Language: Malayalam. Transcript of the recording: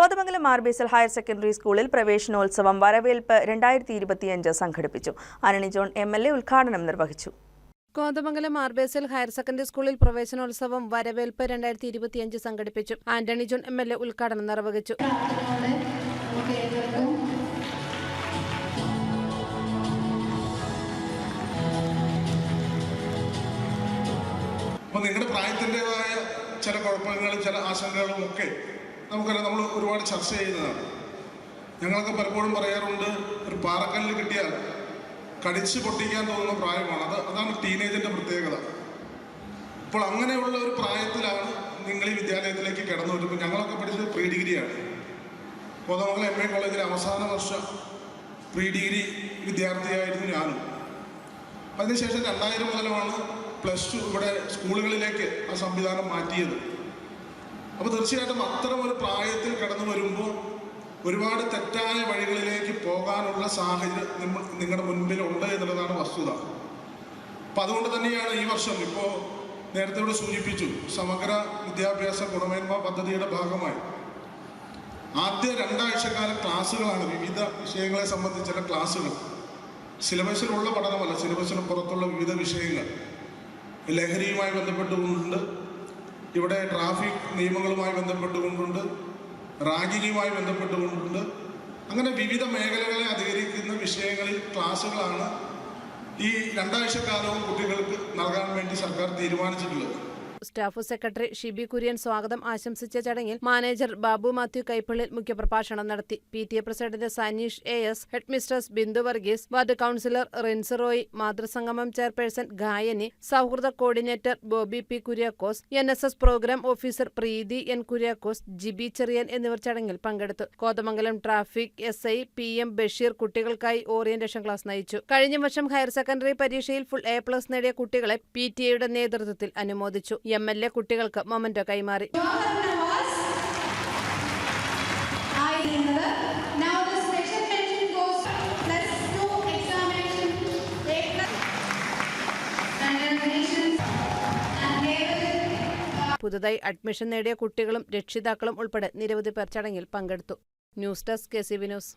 Kothamangalam R B S L higher secondary സ്കൂളിൽ പ്രവേശനോത്സവം വരവേൽപ്പ് രണ്ടായിരത്തി ഇരുപത്തിയഞ്ച് സംഘടിപ്പിച്ചു. ആനണി ജോൺ എം എൽ എ ഉദ്ഘാടനം നിർവഹിച്ചു. Kothamangalam R B S L higher secondary സ്കൂളിൽ പ്രവേശനോത്സവം വരവേൽപ്പ് രണ്ടായിരത്തി ഇരുപത്തിയഞ്ച് സംഘടിപ്പിച്ചു. Antony John M L A ഉദ്ഘാടനം നിർവഹിച്ചു. നിങ്ങളുടെ പ്രായത്തിന്റെതായ ചില കുഴപ്പങ്ങളും ചില ആശങ്കകളും ഒക്കെ നമുക്കറിയാം നമ്മൾ ഒരുപാട് ചർച്ച ചെയ്യുന്നതാണ്. ഞങ്ങളൊക്കെ പലപ്പോഴും പറയാറുണ്ട് ഒരു പാറക്കല്ലിൽ കിട്ടിയാൽ കടിച്ചു പൊട്ടിക്കാൻ തോന്നുന്ന പ്രായമാണ്. അത് അതാണ് ടീനേജിന്റെ പ്രത്യേകത. അപ്പോൾ അങ്ങനെയുള്ള ഒരു പ്രായത്തിലാണ് നിങ്ങൾ ഈ വിദ്യാലയത്തിലേക്ക് കടന്നു വരുമ്പോൾ ഞങ്ങളൊക്കെ പഠിച്ചത് പ്രീ ഡിഗ്രിയാണ്. കോതമംഗലം എം എ കോളേജിലെ അവസാന വർഷ പ്രീ ഡിഗ്രി വിദ്യാർത്ഥിയായിരുന്നു ഞാനും. അതിനുശേഷം രണ്ടായിരം മുതലാണ് പ്ലസ് ടു ഇവിടെ സ്കൂളുകളിലേക്ക് ആ സംവിധാനം മാറ്റിയത്. അപ്പോൾ തീർച്ചയായിട്ടും അത്തരം ഒരു പ്രായത്തിൽ കടന്നു വരുമ്പോൾ ഒരുപാട് തെറ്റായ വഴികളിലേക്ക് പോകാനുള്ള സാഹചര്യം നിങ്ങളുടെ മുൻപിൽ ഉണ്ട് എന്നുള്ളതാണ് വസ്തുത. അപ്പം അതുകൊണ്ട് തന്നെയാണ് ഈ വർഷം ഇപ്പോൾ നേരത്തെ ഇവിടെ സൂചിപ്പിച്ചു സമഗ്ര വിദ്യാഭ്യാസ ഗുണമേന്മ പദ്ധതിയുടെ ഭാഗമായി. ആദ്യ രണ്ടാഴ്ചക്കാല ക്ലാസ്സുകളാണ് വിവിധ വിഷയങ്ങളെ സംബന്ധിച്ചുള്ള ക്ലാസ്സുകൾ. സിലബസിലുള്ള പഠനമല്ല സിലബസിന് പുറത്തുള്ള വിവിധ വിഷയങ്ങൾ. ലഹരിയുമായി ബന്ധപ്പെട്ടുകൊണ്ടുണ്ട് ഇവിടെ ട്രാഫിക് നിയമങ്ങളുമായി ബന്ധപ്പെട്ടുകൊണ്ടുണ്ട് റാഗിങ്ങുമായി ബന്ധപ്പെട്ടുകൊണ്ടുണ്ട്. അങ്ങനെ വിവിധ മേഖലകളെ അധികരിക്കുന്ന വിഷയങ്ങളിൽ ക്ലാസ്സുകളാണ് ഈ രണ്ടാഴ്ച കാലവും കുട്ടികൾക്ക് നൽകാൻ വേണ്ടി സർക്കാർ തീരുമാനിച്ചിട്ടുള്ളത്. സ്റ്റാഫ് സെക്രട്ടറി ഷിബി കുര്യൻ സ്വാഗതം. ആശംസിച്ച ചടങ്ങിൽ മാനേജർ ബാബു മാത്യു കൈപ്പള്ളിൽ മുഖ്യപ്രഭാഷണം നടത്തി. P T A president Saneesh A S headmistress Bindu Varghese ward councillor Rins Roy മാതൃസംഗമം chairperson Gayani സൗഹൃദ coordinator Boby P Kuriakose N S S programme officer Preethi N Kuriakose Jibi Cherian എന്നിവർ ചടങ്ങിൽ പങ്കെടുത്തു. Kothamangalam traffic S I P M Basheer കുട്ടികൾക്കായി ഓറിയന്റേഷൻ ക്ലാസ് നയിച്ചു. കഴിഞ്ഞ വർഷം ഹയർ സെക്കൻഡറി പരീക്ഷയിൽ ഫുൾ എ പ്ലസ് നേടിയ കുട്ടികളെ പി ടി എയുടെ നേതൃത്വത്തിൽ അനുമോദിച്ചു. എം എൽ എ കുട്ടികൾക്ക് മൊമന്റോ കൈമാറി. പുതുതായി അഡ്മിഷൻ നേടിയ കുട്ടികളും രക്ഷിതാക്കളും ഉൾപ്പെടെ നിരവധി പേർ ചടങ്ങിൽ പങ്കെടുത്തു. News desk K C V news.